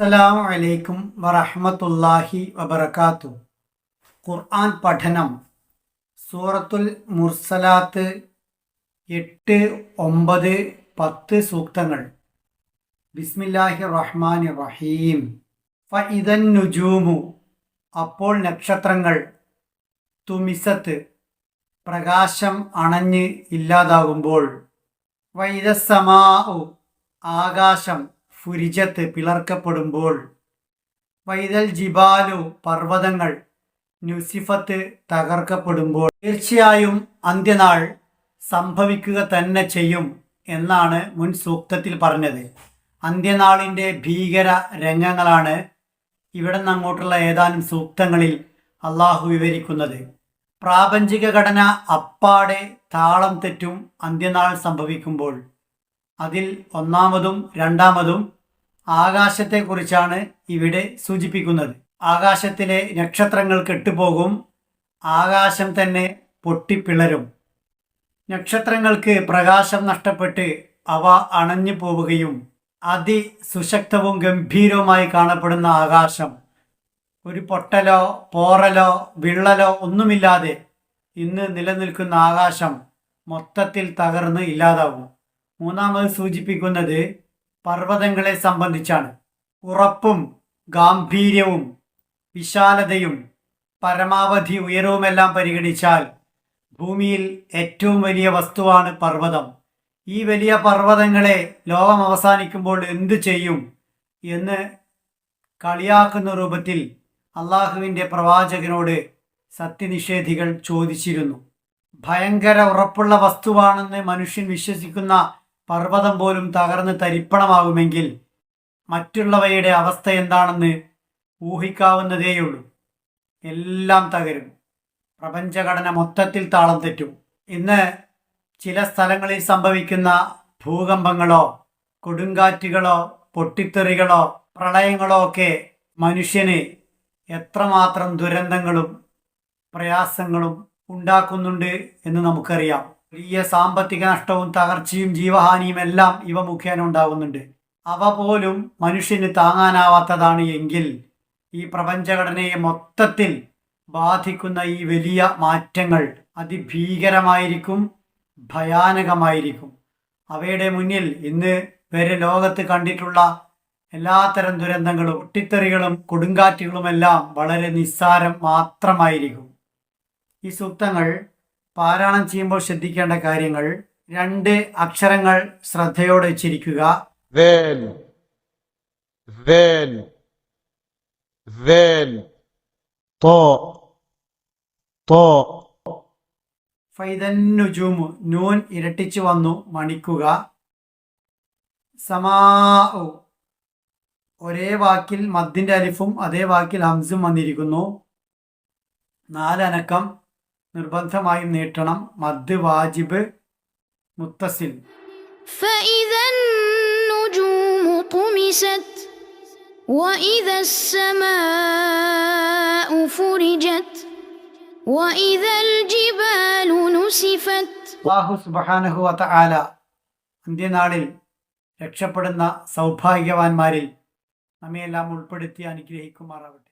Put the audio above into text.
അസ്സലാമു അലൈക്കും വറഹമത്തല്ലാഹി വബർക്കാത്തു ഖുർആൻ പഠനം സൂറത്തുൽ മുർസലാത്ത് എട്ട് ഒമ്പത് പത്ത് സൂക്തങ്ങൾ. ബിസ്മില്ലാഹി റഹ്മാൻ റഹീം. ഫഇദൻ നുജൂമു. അപ്പോൾ നക്ഷത്രങ്ങൾ തുമിസത്ത് പ്രകാശം അണഞ്ഞ് ഇല്ലാതാകുമ്പോൾ വൈദസമാഉ ആകാശം ഫുരിജത്ത് പിളർക്കപ്പെടുമ്പോൾ വൈതൽ ജിബാലു പർവതങ്ങൾ ന്യൂസിഫത്ത് തകർക്കപ്പെടുമ്പോൾ തീർച്ചയായും അന്ത്യനാൾ സംഭവിക്കുക തന്നെ ചെയ്യും എന്നാണ് മുൻ സൂക്തത്തിൽ പറഞ്ഞത്. അന്ത്യനാളിന്റെ ഭീകര രംഗങ്ങളാണ് ഇവിടെ നിന്ന് അങ്ങോട്ടുള്ള ഏതാനും സൂക്തങ്ങളിൽ അള്ളാഹു വിവരിക്കുന്നത്. പ്രാപഞ്ചിക ഘടന അപ്പാടെ താളം തെറ്റും അന്ത്യനാൾ സംഭവിക്കുമ്പോൾ അതിൽ ഒന്നാമതും രണ്ടാമതും ആകാശത്തെക്കുറിച്ചാണ് ഇവിടെ സൂചിപ്പിക്കുന്നത്. ആകാശത്തിലെ നക്ഷത്രങ്ങൾ കെട്ടുപോകും ആകാശം തന്നെ പൊട്ടിപ്പിളരും. നക്ഷത്രങ്ങൾക്ക് പ്രകാശം നഷ്ടപ്പെട്ട് അവ അണഞ്ഞു പോവുകയും അതിസുശക്തവും ഗംഭീരവുമായി കാണപ്പെടുന്ന ആകാശം. ഒരു പൊട്ടലോ പോറലോ വിള്ളലോ ഒന്നുമില്ലാതെ ഇന്ന് നിലനിൽക്കുന്ന ആകാശം മൊത്തത്തിൽ തകർന്ന് ഇല്ലാതാവും. മൂന്നാമത് സൂചിപ്പിക്കുന്നത് പർവതങ്ങളെ സംബന്ധിച്ചാണ്. ഉറപ്പും ഗാംഭീര്യവും വിശാലതയും പരമാവധി ഉയരവുമെല്ലാം പരിഗണിച്ചാൽ ഭൂമിയിൽ ഏറ്റവും വലിയ വസ്തുവാണ് പർവതം. ഈ വലിയ പർവതങ്ങളെ ലോകം അവസാനിക്കുമ്പോൾ എന്തു ചെയ്യും എന്ന് കളിയാക്കുന്ന രൂപത്തിൽ അള്ളാഹുവിന്റെ പ്രവാചകനോട് സത്യനിഷേധികൾ ചോദിച്ചിരുന്നു. ഭയങ്കര ഉറപ്പുള്ള വസ്തുവാണെന്ന് മനുഷ്യൻ വിശ്വസിക്കുന്ന പർവതം പോലും തകർന്ന് തരിപ്പണമാകുമെങ്കിൽ മറ്റുള്ളവയുടെ അവസ്ഥ എന്താണെന്ന് ഊഹിക്കാവുന്നതേയുള്ളൂ. എല്ലാം തകരും. പ്രപഞ്ചഘടന മൊത്തത്തിൽ താളം തെറ്റും. ഇന്ന് ചില സ്ഥലങ്ങളിൽ സംഭവിക്കുന്ന ഭൂകമ്പങ്ങളോ കൊടുങ്കാറ്റുകളോ പൊട്ടിത്തെറികളോ പ്രളയങ്ങളോ ഒക്കെ മനുഷ്യന് എത്രമാത്രം ദുരന്തങ്ങളും പ്രയാസങ്ങളും ഉണ്ടാക്കുന്നുണ്ട് എന്ന് നമുക്കറിയാം. വലിയ സാമ്പത്തിക നഷ്ടവും തകർച്ചയും ജീവഹാനിയും എല്ലാം ഇവ മുഖേന ഉണ്ടാകുന്നുണ്ട്. അവ പോലും മനുഷ്യന് താങ്ങാനാവാത്തതാണ് എങ്കിൽ ഈ പ്രപഞ്ചഘടനയെ മൊത്തത്തിൽ ബാധിക്കുന്ന ഈ വലിയ മാറ്റങ്ങൾ അതിഭീകരമായിരിക്കും ഭയാനകമായിരിക്കും. അവയുടെ മുന്നിൽ ഇന്ന് വരെ ലോകത്ത് കണ്ടിട്ടുള്ള എല്ലാത്തരം ദുരന്തങ്ങളും ഒട്ടിത്തെറികളും കൊടുങ്കാറ്റുകളുമെല്ലാം വളരെ നിസ്സാരം മാത്രമായിരിക്കും. ഈ സൂക്തങ്ങൾ പാരായണം ചെയ്യുമ്പോൾ ശ്രദ്ധിക്കേണ്ട കാര്യങ്ങൾ രണ്ട് അക്ഷരങ്ങൾ ശ്രദ്ധയോടെ വെച്ചിരിക്കുക നൂൻ ഇരട്ടിച്ചു വന്നു മണിക്കുക. സമാ ഒരേ വാക്കിൽ മദ്ദിന്റെ അലിഫും അതേ വാക്കിൽ ഹംസും വന്നിരിക്കുന്നു. നാലനക്കം. നിർബന്ധമായും നീട്ടണം മദ് വാജിബ് മുത്തസിൽ فإذا النجوم طمست وإذا السماء فرجت وإذا الجبال نسفت അള്ളാഹു സുബഹാനഹു ആല അന്ത്യനാളിൽ രക്ഷപ്പെടുന്ന സൗഭാഗ്യവാന്മാരിൽ നമ്മയെല്ലാം ഉൾപ്പെടുത്തി അനുഗ്രഹിക്കുമാറാവട്ടെ